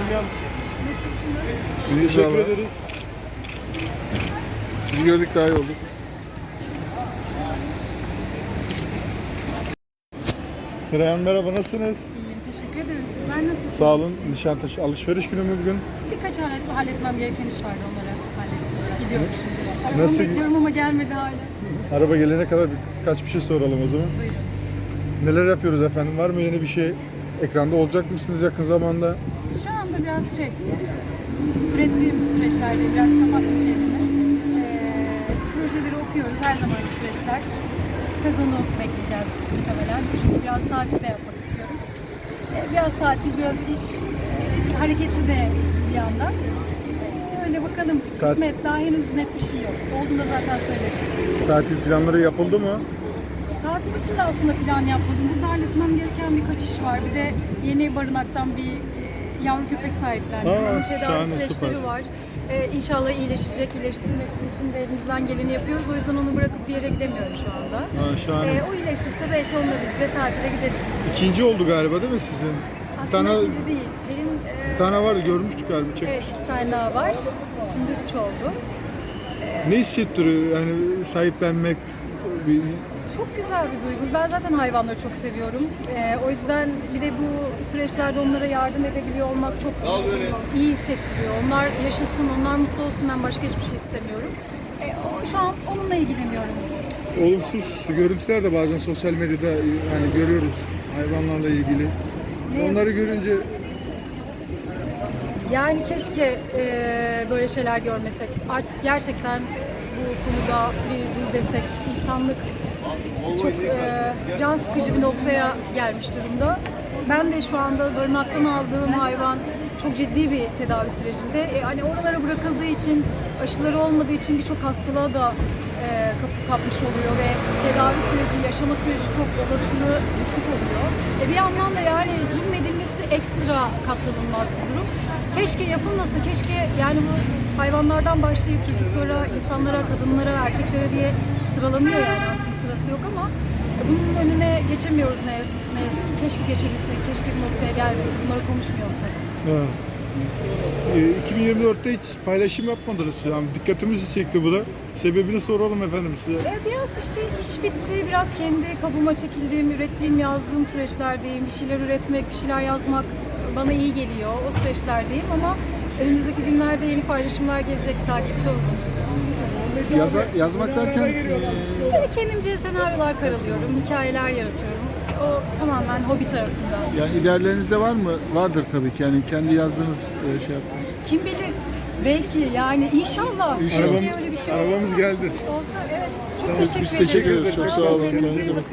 Bilmiyorum. İyiyiz Teşekkür valla. ederiz. Sizi gördük daha iyi olduk. Seray Hanım merhaba nasılsınız? İyiyim, teşekkür ederim. Sizler nasılsınız? Sağ olun. Nişantaşı alışveriş günü mü bugün? Birkaç hallet, halletmem gereken iş vardı onları hallettim. Gidiyorum şimdi. Arabamı Nasıl- bekliyorum ama gelmedi hala. Araba gelene kadar birkaç bir şey soralım o zaman. Buyurun. Neler yapıyoruz efendim? Var mı yeni bir şey? Ekranda olacak mısınız yakın zamanda? Şu anda biraz şey, ürettiğim süreçlerde biraz kapattım kendimi. Ee, projeleri okuyoruz, her zamanki süreçler. Sezonu bekleyeceğiz muhtemelen. Çünkü biraz tatil de yapmak istiyorum. Ee, biraz tatil, biraz iş, ee, hareketli de bir yandan. Ee, öyle bakalım. Tat- Kısmet daha henüz net bir şey yok. Olduğunda zaten söyleriz. Tatil planları yapıldı mı? Tatil için de aslında plan yapmadım. Burada halletmem gereken birkaç iş var. Bir de yeni barınaktan bir e, yavru köpek sahiplendim. Aa, Onun tedavi şahane, süreçleri süper. var. Ee, inşallah iyileşecek. İyileştirmesi için de elimizden geleni yapıyoruz. O yüzden onu bırakıp bir yere gidemiyorum şu anda. Ha, şahane. Ee, o iyileşirse belki onunla birlikte tatile gidelim. İkinci oldu galiba değil mi sizin? Bir Aslında tane, ikinci değil. Benim e, bir tane vardı görmüştük galiba. Çek. evet iki tane daha var. Şimdi üç oldu. Ne hissettiriyor yani sahiplenmek? Bir, Çok güzel bir duygu. Ben zaten hayvanları çok seviyorum. Ee, o yüzden bir de bu süreçlerde onlara yardım edebiliyor olmak çok iyi hissettiriyor. Onlar yaşasın, onlar mutlu olsun. Ben başka hiçbir şey istemiyorum. Ee, o- şu an onunla ilgileniyorum. olumsuz görüntüler de bazen sosyal medyada yani görüyoruz hayvanlarla ilgili. Ne Onları görünce Yani keşke e, böyle şeyler görmesek. Artık gerçekten bu konuda bir dur desek. İnsanlık çok e, can sıkıcı bir noktaya gelmiş durumda. Ben de şu anda barınaktan aldığım hayvan çok ciddi bir tedavi sürecinde. E, hani oralara bırakıldığı için, aşıları olmadığı için birçok hastalığa da e, kapı kapmış oluyor ve tedavi süreci, yaşama süreci çok olasılığı düşük oluyor. E, bir yandan da yani zulmedilmesi ekstra katlanılmaz bir durum. Keşke yapılmasa, keşke yani bu hayvanlardan başlayıp çocuklara, insanlara, kadınlara, erkeklere diye sıralanıyor yani aslında sırası yok ama bunun önüne geçemiyoruz ne yazık, ne yazık ki. Keşke geçebilsek, keşke bu noktaya gelmesek, bunları konuşmuyorsak. Ha. E, 2024'te hiç paylaşım yapmadınız. Yani dikkatimizi çekti bu da. Sebebini soralım efendim size. E, Biraz işte iş bitti, biraz kendi kabuğuma çekildiğim, ürettiğim, yazdığım süreçlerdeyim. Bir şeyler üretmek, bir şeyler yazmak bana iyi geliyor. O süreçlerdeyim ama önümüzdeki günlerde yeni paylaşımlar gelecek, takipte olun. Yaza- yazmak derken e, Tabii kendimce senaryolar karalıyorum, hikayeler yaratıyorum. O tamamen hobi tarafında. yani idealleriniz de var mı? Vardır tabii ki yani kendi yazdığınız e, şey yaptınız. Kim bilir? Belki yani inşallah. Keşke öyle bir şey olsa. arabamız geldi. Olsa evet. Çok Tamam, teşekkür biz ederim. teşekkür ederiz. Çok sağ olun. Kendinize bakın.